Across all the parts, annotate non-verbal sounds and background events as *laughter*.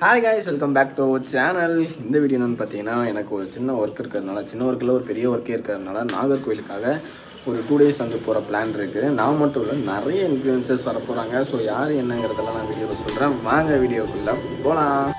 Hi guys welcome back to our channel இந்த video என்னென்னு பார்த்தீங்கன்னா எனக்கு ஒரு சின்ன ஒர்க் இருக்கிறதுனால சின்ன ஒர்க்கில் ஒரு பெரிய ஒர்க்கே இருக்கிறதுனால நாகர்கோயிலுக்காக ஒரு டூ டேஸ் வந்து போகிற பிளான் இருக்குது நான் மட்டும் இல்லை நிறைய இன்ஃப்ளூயன்சர்ஸ் வர போகிறாங்க ஸோ யார் என்னங்கிறதெல்லாம் நான் வீடியோவில் சொல்கிறேன் வாங்க வீடியோக்குள்ளே போகலாம்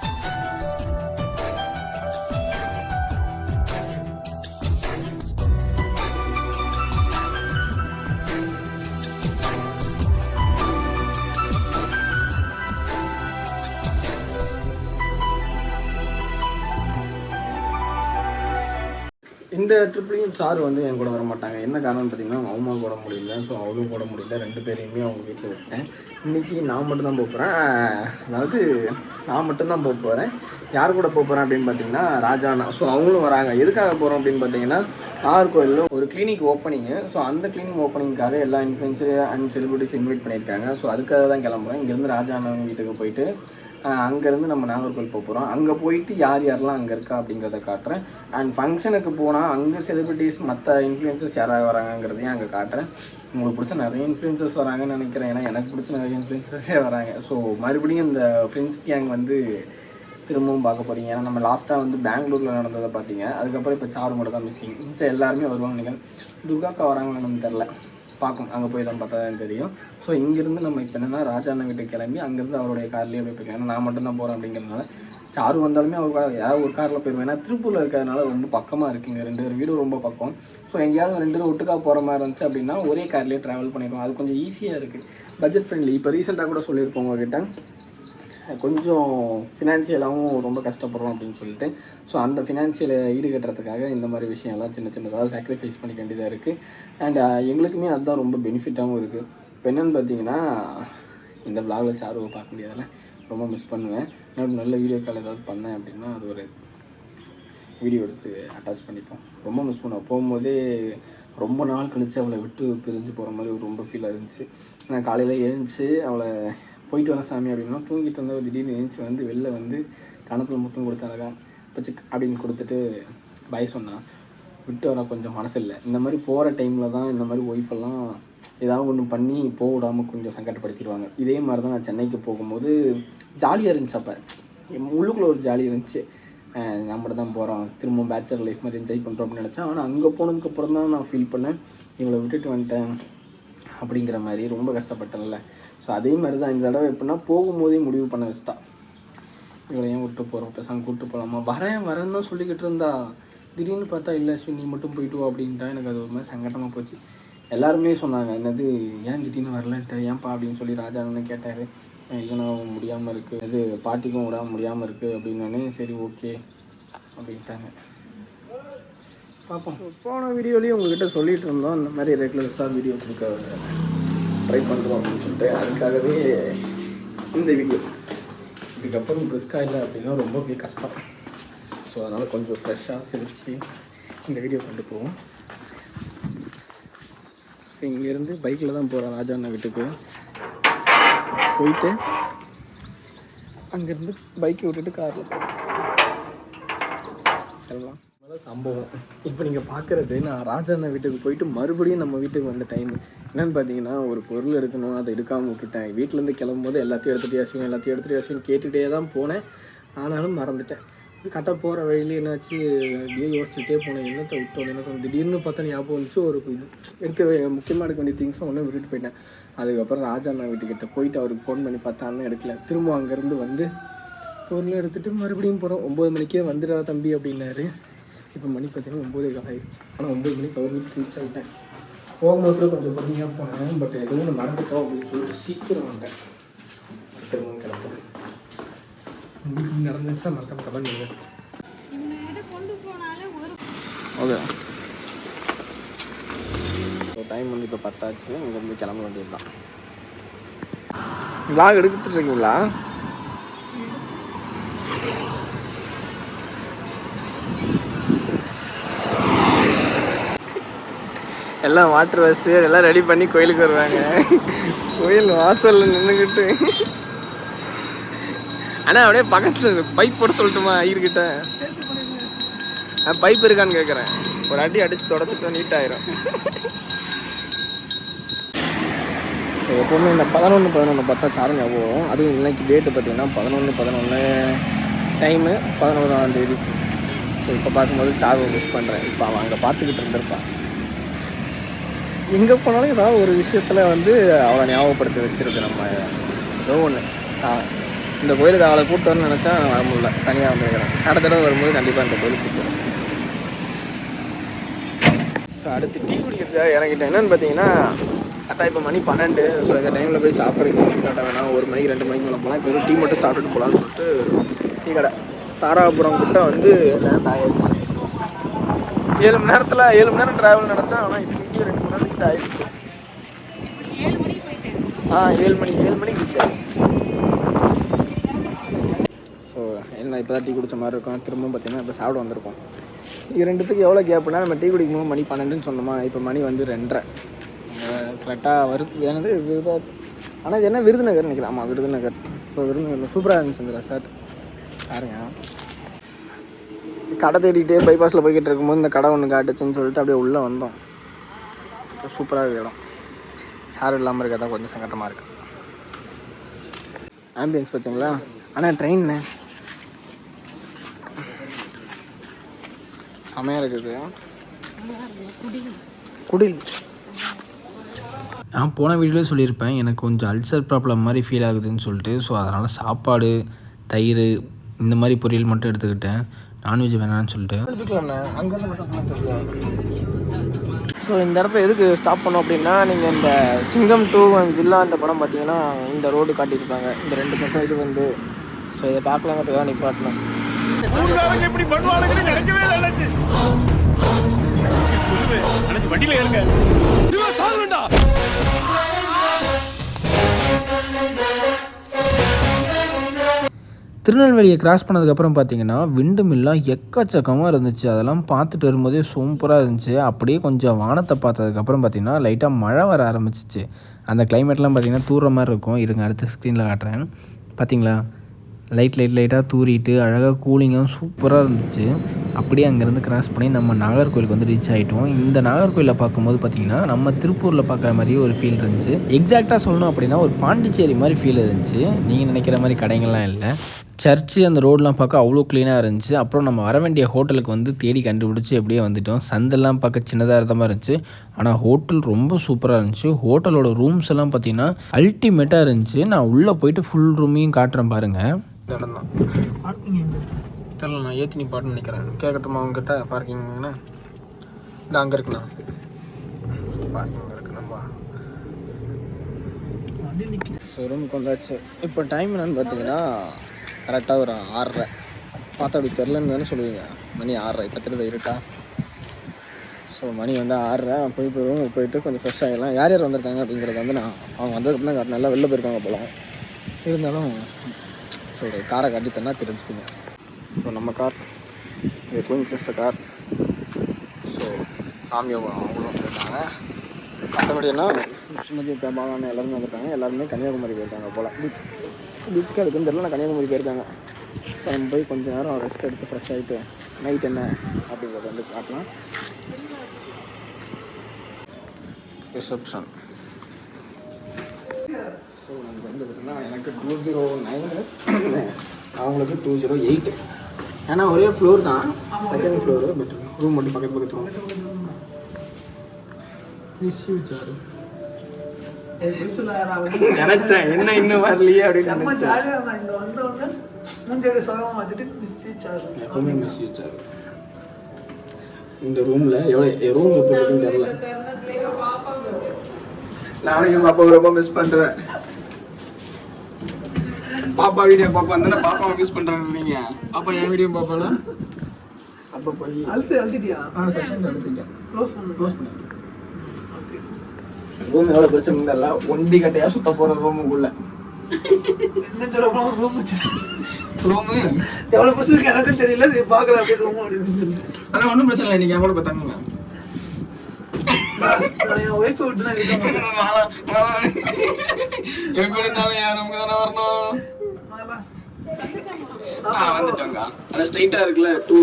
இந்த ட்ரிப்லையும் சார் வந்து என் கூட வர மாட்டாங்க என்ன காரணம்னு பார்த்தீங்கன்னா அவங்க போட முடியல. ஸோ அவளும் போட முடியல. ரெண்டு பேரையுமே அவங்க வீட்டில் விட்டேன். இன்றைக்கி நான் மட்டும்தான் போக போகிறேன் அதாவது நான் மட்டும்தான் போக போகிறேன் யார் கூட போக போகிறேன் அப்படின்னு பார்த்தீங்கன்னா ராஜானா ஸோ அவங்களும் வராங்க. எதுக்காக போகிறோம் அப்படின்னு பார்த்தீங்கன்னா நாகர்கோயிலில் ஒரு கிளினிக் ஓப்பனிங்கு ஸோ அந்த கிளினிக் ஓப்பனிங்காக எல்லா இன்ஃப்ளூயன்சர் அண்ட் செலிபிரிட்டிஸ் இன்வைட் பண்ணியிருக்காங்க. ஸோ அதுக்காக தான் கிளம்புறேன். இங்கேருந்து ராஜானா வீட்டுக்கு போயிட்டு அங்கேருந்து நம்ம நாகர்கோவில் போக போகிறோம் அங்கே போயிட்டு யார் யாரெல்லாம் அங்கே இருக்கா அப்படிங்கிறத காட்டுறேன். அண்ட் ஃபங்க்ஷனுக்கு போனால் அங்கே செலிபிரிட்டிஸ் மற்ற இன்ஃப்ளூயன்சஸ் யாராவது வராங்கங்கிறதையும் அங்கே காட்டுறேன். உங்களுக்கு பிடிச்ச நிறைய இன்ஃப்ளூயன்சஸ் வராங்கன்னு நினைக்கிறேன். ஏன்னா எனக்கு பிடிச்ச நிறைய இன்ஃப்ளூயன்சஸே வராங்க. ஸோ மறுபடியும் இந்த ஃப்ரெண்ட்ஸ் கேங் வந்து திரும்பவும் பார்க்க போகிறீங்க ஏன்னா நம்ம லாஸ்ட்டாக வந்து பெங்களூரில் நடந்ததை பார்த்தீங்க. அதுக்கப்புறம் இப்போ சாரு மட்டும் தான் மிஸ்ஸிங் மிச்சம் எல்லாருமே வருவாங்க நினைக்கிறேன். துர்காக்கா வராங்கன்னு நமக்கு தெரில பார்க்கும். அங்கே போய் தான் பார்த்தா தான் தெரியும். ஸோ இங்கேருந்து நம்ம இப்போ என்னென்னா ராஜா அண்ணன் வீட்டுக்கு கிளம்பி அங்கேருந்து அவருடைய கார்லேயே போய் போயிருக்கேன் ஏன்னா நான் மட்டும் தான் போகிறேன் அப்படிங்கிறதுனால. சாரு வந்தாலுமே அவர் யாராவது ஒரு காரில் போயிருவேன் ஏன்னா திருப்பூரில் இருக்கிறதுனால ரொம்ப பக்கமாக இருக்குங்க ரெண்டு பேர் வீடும் ரொம்ப பக்கம். ஸோ எங்கேயாவது ரெண்டு பேரும் ஒட்டுக்கா போகிற மாதிரி இருந்துச்சு அப்படின்னா ஒரே கார்லேயே ட்ராவல் பண்ணிடுவோம். அது கொஞ்சம் ஈஸியாக இருக்குது பட்ஜெட் ஃப்ரெண்ட்லி இப்போ ரீசெண்டாக கூட சொல்லியிருப்போம் உங்ககிட்ட. கொஞ்சம் ஃபினான்ஷியலாகவும் ரொம்ப கஷ்டப்படுறோம் அப்படின்னு சொல்லிட்டு. ஸோ அந்த ஃபினான்ஷியலை ஈடுகட்டுறதுக்காக இந்த மாதிரி விஷயம்லாம் சின்ன சின்னதாக சாக்ரிஃபைஸ் பண்ணிக்க வேண்டியதாக இருக்குது அண்ட் எங்களுக்குமே அதுதான் ரொம்ப பெனிஃபிட்டாகவும் இருக்குது இப்போ என்னென்னு பார்த்தீங்கன்னா இந்த விளாகில் சாருவை பார்க்க முடியாதுல. ரொம்ப மிஸ் பண்ணுவேன். நான் நல்ல வீடியோ கால் ஏதாவது பண்ணேன் அப்படின்னா அது ஒரு வீடியோ எடுத்து அட்டாச் பண்ணிப்போம். ரொம்ப மிஸ் பண்ணுவேன். போகும்போதே ரொம்ப நாள் கழித்து அவளை விட்டு பிரிஞ்சு போகிற மாதிரி ஒரு ரொம்ப ஃபீலாக இருந்துச்சு. நான் காலையில் எழுந்துச்சு அவளை போயிட்டு வரேன் சாமி அப்படின்னா தூங்கிட்டு இருந்தவ திடீர்னு எழுந்துச்சு வந்து வெளில வந்து கணத்தில் முத்தம் கொடுத்தாங்க பச்சு அப்படின்னு கொடுத்துட்டு பாய் சொன்னான் விட்டு வர கொஞ்சம் மனசு இல்லை இந்த மாதிரி போகிற டைமில் தான் இந்த மாதிரி ஒய்ஃபெல்லாம் ஏதாவது ஒன்று பண்ணி போக விடாமல் கொஞ்சம் சங்கடப்படுத்திடுவாங்க. இதே மாதிரி தான் நான் சென்னைக்கு போகும்போது ஜாலியாக இருந்துச்சு அப்போ. உள்ளுக்குள்ளே ஒரு ஜாலி இருந்துச்சு. நம்ம தான் போகிறோம் திரும்ப பேச்சுலர் லைஃப் மாதிரி என்ஜாய் பண்ணுறோம் அப்படின்னு நினச்சேன். ஆனால் அங்கே போனதுக்கப்புறம் தான் நான் ஃபீல் பண்ணேன். இவங்களை விட்டுட்டு வந்துட்டேன். அப்படிங்கிற மாதிரி ரொம்ப கஷ்டப்பட்டேன்ல. ஸோ அதே மாதிரி தான் இந்த தடவை எப்படின்னா போகும்போதே முடிவு பண்ண வச்சுட்டா. இவளை ஏன் விட்டு போகிறோம் பேசாமல் கூப்பிட்டு போகலாமா வரேன் வரேன்னு தான் சொல்லிக்கிட்டு இருந்தா. திடீர்னு பார்த்தா இல்லை அஸ்வின் நீ மட்டும் போயிட்டு வா அப்படின்ட்டா. எனக்கு அது ஒரு மாதிரி சங்கடமாக போச்சு. எல்லாருமே சொன்னாங்க என்னது ஏன் திடீர்னு வரலன்ட்டு? ஏன்ப்பா அப்படின்னு சொல்லி ராஜா அண்ணன் கேட்டார். இல்லைனா முடியாமல் இருக்குது இது பாட்டிக்கும் விடாமல் முடியாமல் இருக்குது அப்படின்னானே சரி ஓகே. அப்படின்ட்டாங்க. பார்ப்போம். போன வீடியோலேயும் உங்ககிட்ட சொல்லிட்டு இருந்தோம் இந்த மாதிரி ரெகுலர்ஸாக வீடியோ கொடுக்க ட்ரை பண்ணுறோம் அப்படின்னு சொல்லிட்டு. அதுக்காகவே இந்த வீடியோ இதுக்கப்புறம் பிரிஸ்காக இல்லை அப்படின்னா ரொம்பவே கஷ்டம். ஸோ அதனால் கொஞ்சம் ஃப்ரெஷ்ஷாக சிரித்து இந்த வீடியோ கொண்டு போவோம். இப்போ இங்கேருந்து பைக்கில் தான் போகிறோம் ராஜா அண்ணா வீட்டுக்கு. போயிட்டு அங்கேருந்து பைக்கை விட்டுட்டு காரில் கிளம்பலாம் முதல்ல சம்பவம். இப்போ நீங்கள் பார்க்குறது நான் ராஜா அண்ணா வீட்டுக்கு போயிட்டு மறுபடியும் நம்ம வீட்டுக்கு வந்த டைம் என்னென்னு பார்த்தீங்கன்னா ஒரு பொருள் எடுக்கணும் அதை எடுக்காமல் விட்டுட்டேன். வீட்டிலேருந்து கிளம்பும்போது எல்லாத்தையும் எடுத்துகிட்டு யாசுவேன் எல்லாத்தையும் எடுத்துகிட்டு யாசுவேன் கேட்டுகிட்டே தான் போனேன். ஆனாலும் மறந்துட்டேன். கரெக்டாக போகிற வழியில என்னாச்சு அப்படியே யோசிச்சுட்டே போனேன். என்னத்தை விட்டோம் என்ன திடீர்னு பார்த்தா ஞாபகம் வந்துச்சு ஒரு இது எடுத்து முக்கியமாக எடுக்க வேண்டிய திங்ஸும் ஒன்றும் விட்டுட்டு போயிட்டேன். அதுக்கப்புறம் ராஜா அண்ணா வீட்டுக்கிட்ட போயிட்டு அவருக்கு ஃபோன் பண்ணி பார்த்தா அண்ணன் எடுக்கல. திரும்ப அங்கேருந்து வந்து பொருளை எடுத்துகிட்டு மறுபடியும் போகிறோம் ஒம்பது மணிக்கே வந்துடுறா தம்பி அப்படின்னாரு. இப்போ மணி பார்த்தீங்கன்னா ஒம்பதே கால் ஆயிடுச்சு. ஆனால் ஒம்பது மணிக்கு அவர் வீட்டுக்கு ரீச் ஆகிட்டேன் போகும்போது கூட கொஞ்சம் பொறுமையாக போனேன். பட் எதுவும் ஒன்று மறந்துட்டோம் அப்படின்னு சொல்லிட்டு சீக்கிரம் வந்தேன் திரும்பவும் கிளம்புறேன் உங்களுக்கு நடந்துச்சா மறக்காம கமெண்ட் பண்ணுங்க. இவங்ககிட்ட கொண்டு போனாலே ஒரு ஓகே டைம் வந்து இப்போ பத்தாச்சு. இங்கேருந்து கிளம்ப வேண்டியது தான் விளாக் எடுத்துட்டு எல்லாம் வாட்டர் பஸ்ஸு எல்லாம் ரெடி பண்ணி கோயிலுக்கு வருவாங்க. கோயில் வாசல்ல நின்றுக்கிட்டு அண்ணா அப்படியே பக்கத்தில் பைப் போட சொல்லட்டுமா ஐயர்கிட்ட? பைப் இருக்கான்னு கேட்குறேன் ஒரு அடி அடித்து தொடச்சிட்டு நீட் ஆயிரும். எப்போவுமே இந்த பதினொன்று பதினொன்று பார்த்தா சாரம் ஞாபகம் வரும் அதுவும் இன்னைக்கு டேட்டு பார்த்தீங்கன்னா பதினொன்று பதினொன்று டைமு பதினோராம் தேதி. ஸோ இப்போ பார்க்கும்போது சாருவை மிஸ் பண்ணுறேன் இப்போ அவன் அங்கே பார்த்துக்கிட்டு இருந்திருப்பான். எங்கே போனாலும் ஏதாவது ஒரு விஷயத்தில் வந்து அவளை ஞாபகப்படுத்தி வச்சுருக்கு நம்ம ஏதோ ஒன்று இந்த கோயிலுக்கு அவளை கூப்பிட்டு வரணும்னு நினச்சா நான் வர முடியல. தனியாக வந்துருக்கிறேன். அடுத்த தடவை வரும்போது கண்டிப்பாக இந்த கோயிலுக்கு கூப்பிட்டு ஸோ அடுத்து டீ குடிக்கிறது இறங்கிட்டேன். என்னன்னு பார்த்தீங்கன்னா கரெக்டாக இப்போ மணி பன்னெண்டு. ஸோ இந்த டைமில் போய் சாப்பிட்றதுக்கு டீ கரெக்டாக வேணாம் ஒரு மணிக்கு ரெண்டு மணிக்கு மேலே போகலாம் இப்போ டீ மட்டும் சாப்பிட்டுட்டு போகலான்னு சொல்லிட்டு டீ கடை. தாராபுரம் கிட்ட வந்து லேண்ட் ஆகிடுச்சு ஏழு மணி நேரத்தில் ஏழு மணி நேரம் ட்ராவல் நடத்தேன் ஆனால் இப்போதைக்கு ரெண்டு மணி நேரத்துக்கிட்ட ஆயிடுச்சு. ஆ ஏழு மணி ஏழு மணிக்கு வச்சேன் ஸோ என்ன இப்போ தான் டீ குடிச்ச மாதிரி இருக்கும். திரும்பவும் பார்த்தீங்கன்னா இப்போ சாப்பிட வந்திருக்கோம். இது ரெண்டுத்துக்கு எவ்வளோ கேப்னா நம்ம டீ குடிக்கும்போது மணி பன்னெண்டுன்னு சொன்னோமா? இப்போ மணி வந்து ரெண்டரை. கரெக்டாக வருது எனது விருதா? ஆனால் இது என்ன விருதுநகர் நினைக்கிறேன். ஆமாம் விருதுநகர். ஸோ விருதுநகர் சூப்பராக இருந்துச்சு இந்த ரெசார்ட் பாருங்க. கடை தேடிக்கிட்டே பைபாஸில் போய்கிட்டு இருக்கும்போது இந்த கடை ஒன்று காட்டுச்சுன்னு சொல்லிட்டு அப்படியே உள்ளே வந்தோம். இப்போ சூப்பராக இருக்கு இடம். சார் இல்லாமல் இருக்கதான் கொஞ்சம் சங்கடமாக இருக்குது ஆம்பியன்ஸ் பார்த்தீங்களா? ஆனால் ட்ரெயின்னு செமையாக இருக்குது. குடில். நான் போன வீடியோவில் சொல்லியிருப்பேன் எனக்கு கொஞ்சம் அல்சர் ப்ராப்ளம் மாதிரி ஃபீல் ஆகுதுன்னு சொல்லிட்டு. ஸோ அதனால் சாப்பாடு தயிர் இந்த மாதிரி பொரியல் மட்டும் எடுத்துக்கிட்டேன். நான்வெஜ் வேணாம்னு சொல்லிட்டு. ஸோ இந்த இடத்துல எதுக்கு ஸ்டாப் பண்ணோம் அப்படின்னா நீங்கள் இந்த சிங்கம் டூ ஜில்லா இந்த படம் பார்த்தீங்கன்னா இந்த ரோடு காட்டியிருப்பாங்க. இந்த ரெண்டு பக்கம் இது வந்து. ஸோ இதை பார்க்கலாங்கிறதுக்காக நிப்பாட்டணும் இப்படி நினைக்கவே. அண்ணாச்சி, வண்டியில ஏறுங்க. திருநெல்வேலியை கிராஸ் பண்ணதுக்கப்புறம் பார்த்தீங்கன்னா விண்டு மில்லாம் எக்கச்சக்கமாக இருந்துச்சு. அதெல்லாம் பார்த்துட்டு வரும்போதே சூப்பராக இருந்துச்சு. அப்படியே கொஞ்சம் வானத்தை பார்த்ததுக்கப்புறம் பார்த்தீங்கன்னா லைட்டாக மழை வர ஆரம்பிச்சிச்சு. அந்த கிளைமேட்லாம் பார்த்தீங்கன்னா தூர மாதிரி இருக்கும். இருங்க அடுத்த ஸ்க்ரீனில் காட்டுறேன். பார்த்தீங்களா? லைட் லைட் லைட்டாக தூறிட்டு அழகாக கூலிங்காகவும் சூப்பராக இருந்துச்சு. அப்படியே அங்கேருந்து கிராஸ் பண்ணி நம்ம நாகர்கோயிலுக்கு வந்து ரீச் ஆகிட்டோம் இந்த நாகர்கோயிலில் பார்க்கும்போது பார்த்தீங்கன்னா நம்ம திருப்பூரில் பார்க்குற மாதிரியே ஒரு ஃபீல் இருந்துச்சு. எக்ஸாக்டாக சொல்லணும் அப்படின்னா ஒரு பாண்டிச்சேரி மாதிரி ஃபீல் இருந்துச்சு. நீங்கள் நினைக்கிற மாதிரி கடைங்கள்லாம் இல்லை. சர்ச்சு அந்த ரோடெலாம் பார்க்க அவ்வளோ க்ளீனாக இருந்துச்சு. அப்புறம் நம்ம வர வேண்டிய ஹோட்டலுக்கு வந்து தேடி கண்டுபிடிச்சி அப்படியே வந்துட்டோம். சந்தெல்லாம் பார்க்க சின்னதாக இருந்த மாதிரி இருந்துச்சு. ஆனால் ஹோட்டல் ரொம்ப சூப்பராக இருந்துச்சு. ஹோட்டலோட ரூம்ஸ் எல்லாம் பார்த்தீங்கன்னா அல்டிமேட்டாக இருந்துச்சு. நான் உள்ளே போயிட்டு ஃபுல் ரூமையும் காட்டுறேன் பாருங்கள் தெரியல நான் ஏற்றி நீ பாட்டுன்னு நினைக்கிறேன். கேட்கட்டுமா உங்ககிட்ட பார்க்கிங்னா இல்லை அங்கே இருக்குண்ணா. பார்க்கிங் இருக்கு நம்ம. ஸோ ரூமுக்கு வந்தாச்சு. இப்போ டைம் என்னன்னு பார்த்தீங்கன்னா கரெக்டாக ஒரு ஆறரை பார்த்தா அப்படி தெரிலன்னு தானே சொல்லுவீங்க. மணி ஆறரை இப்போ தெரியுது இருட்டா? ஸோ மணி வந்து ஆறரை போய் போயிடுவோம் போயிட்டு கொஞ்சம் ஃப்ரெஷ் ஆகிடலாம் யார் யார் வந்திருக்காங்க அப்படிங்கிறத வந்து நான் அவங்க வந்ததுக்கு தான் நல்லா வெளில போயிருக்காங்க போல. இருந்தாலும் ஸோ காரை காட்டி தந்தா தெரிஞ்சுக்குங்க ஸோ நம்ம கார் இது குயின் சிஸ்டர் கார். ஸோ சாமியோகம் அவங்களும் வந்திருக்காங்க. மற்றபடி என்ன சுமதி பாபான எல்லாருமே வந்திருக்காங்க. எல்லாருமே கன்னியாகுமரி போயிருக்காங்க போல். பீச் பீச்சுக்கு அதுக்குன்னு தெரியல நான் கன்னியாகுமரி போயிருக்காங்க. ஸோ நம்ம போய் கொஞ்ச நேரம் ரெஸ்ட் எடுத்து ஃப்ரெஷ் ஆகிட்டு நைட் என்ன அப்படிங்கிறத வந்து காட்டலாம் ரிசப்ஷன் ஸோ நமக்கு வந்து பார்த்தீங்கன்னா எனக்கு டூ ஜீரோ நைனு அவங்களுக்கு டூ ஜீரோ எயிட் ஏன்னா ஒரே ஃப்ளோர் தான். செகண்ட் ஃப்ளோரு பட் ரூம் மட்டும் பக்கத்து பக்கத்து ரூம் மிஸ் யூ சாரு நினைச்சேன். என்ன இன்னும் வரலையே அப்படின்னு நினைச்சேன். எப்பவுமே மிஸ் யூ சாரு இந்த ரூமில் எவ்வளோ ரூம் எப்படி இருக்குன்னு தெரியல. நானும் என் பாப்பாவை ரொம்ப மிஸ் பண்ணுறேன் பாப்பா வீடியோ பாப்பா இருந்தா பாப்பாவை மிஸ் பண்றாங்க நீங்க பாப்பா என் வீடியோ பாப்பால அப்ப போய் அழுத்து அழுத்திட்டியா? ஆ எடுத்துட்டேன் க்ளோஸ் பண்ணு. க்ளோஸ் பண்ணேன் ரூம் எவ்வளவு பெருசு தெரியல. ஒண்டி கட்டையா சுத்த போற ரூமுக்குள்ள என்ன சொல்ல போனா ரூம் ரூமு எவ்வளவு பஸ் இருக்கு எனக்கும் தெரியல. இது பார்க்கல அப்படியே ரூம் அப்படின்னு ஆனா ஒண்ணும் பிரச்சனை இல்லை. நீங்க எவ்வளவு பார்த்தாங்க ஒய்ஃபை விட்டு நான் இருக்க மாட்டேன் *laughs* எப்படி இருந்தாலும் என் ரூமுக்கு தானே வரணும். வந்துட்டோங்க அந்த ஸ்ட்ரைட்டா இருக்குல்ல two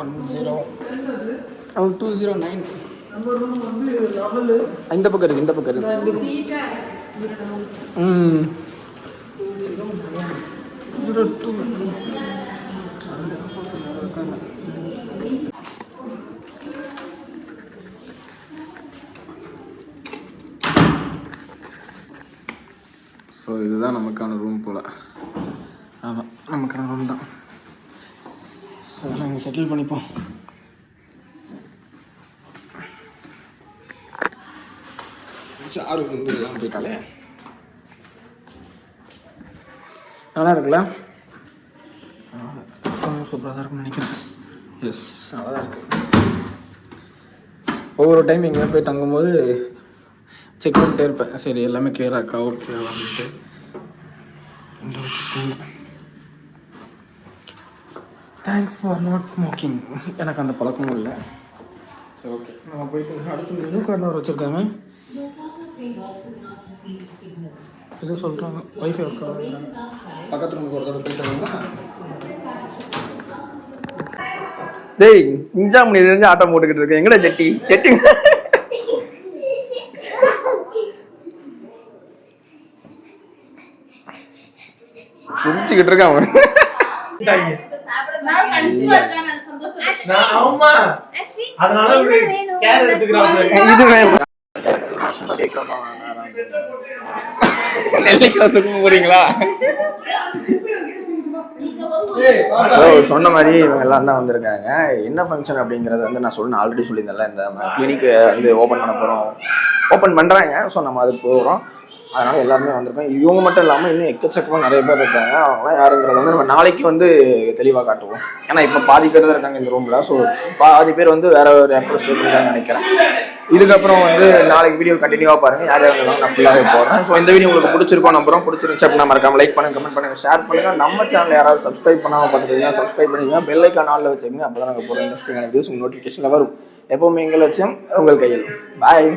one zero two zero nine நம்ம ரூம் வந்து லெவலு இந்த பக்கம் இருக்கு இந்த பக்கம் இருக்கு. ம். ஸோ இதுதான் நமக்கான ரூம் போல். ஆமாம் நமக்கான ரூம் தான். ஸோ நாங்கள் செட்டில் பண்ணிப்போம். சாரு வந்து எல்லாம் போயிட்டாலே. நல்லா இருக்குல்ல? சூப்பராக தான் இருக்கும்னு நினைக்கிறேன். எஸ் நல்லா தான் இருக்கு. ஒவ்வொரு டைம் எங்கேயா போய் தங்கும்போது செக் பண்ணிட்டே இருப்பேன். சரி எல்லாமே கிளியராக இருக்கா? ஓகே அப்படின்ட்டு தேங்க்ஸ் ஃபார் நாட் ஸ்மோக்கிங் எனக்கு அந்த பழக்கமும் இல்லை. சரி ஓகே நம்ம போயிட்டு அடுத்து மெனு கார்டு வச்சுருக்காங்க. இது சொல்கிறாங்க ஒய்ஃபை ஒர்க் பக்கத்து ரூமுக்கு ஒரு தடவை போயிட்டு வந்தோம்னா டேய் இஞ்சா மணி தெரிஞ்சு ஆட்டம் போட்டுக்கிட்டு இருக்கேன் எங்கடா ஜெட்டி? ஜெட்டி. குடிச்சுக்கிட்டு இருக்கான் அவன்? இது வேணும். நெல்லிக்காய் போறீங்களா? ஸோ சொன்ன மாதிரி இவங்க எல்லாம் தான் வந்திருக்காங்க. என்ன ஃபங்க்ஷன் அப்படிங்கிறது வந்து நான் சொல்லணும் ஆல்ரெடி சொல்லியிருந்தேன்ல இந்த கிளினிக் வந்து ஓப்பன் பண்ண போகிறோம் ஓப்பன் பண்ணுறாங்க ஸோ நம்ம அதுக்கு போகிறோம் அதனால எல்லாருமே வந்திருக்கோம். இவங்க மட்டும் இல்லாமல் இன்னும் எக்கச்சக்கமாக நிறைய பேர் இருக்காங்க. அவங்களாம் யாருங்கிறத வந்து நம்ம நாளைக்கு வந்து தெளிவாக காட்டுவோம். ஏன்னா இப்போ பாதி பேர் தான் இருக்காங்க இந்த ரூமில் ஸோ பாதி பேர் வந்து வேற ஒரு இடத்துல ஸ்டே பண்ணிருக்காங்கன்னு நினைக்கிறேன். இதுக்கப்புறம் வந்து நாளைக்கு வீடியோ கண்டினியூவாக பாருங்க. யார் யாரும் நான் ஃபுல்லாகவே போடுறேன் ஸோ இந்த வீடியோ உங்களுக்கு பிடிச்சிருக்கோம் நம்புறோம். பிடிச்சிருந்துச்சு அப்படின்னா மறக்காம லைக் பண்ணுங்க கமெண்ட் பண்ணுங்க ஷேர் பண்ணுங்க. நம்ம சேனல் யாராவது சப்ஸ்கிரைப் பண்ணாமல் பார்த்துருக்கீங்க சப்ஸ்கிரைப் பண்ணிங்க பெல் நாளில் ஆளில் வச்சுக்கோங்க அப்போ தான் நாங்கள் போகிற இன்ட்ரெஸ்டிங்கான வீடியோஸ் உங்கள் நோட்டிஃபிகேஷனில் வரும். எப்போவுமே எங்களை வச்சும் உங்கள் கையில். பாய்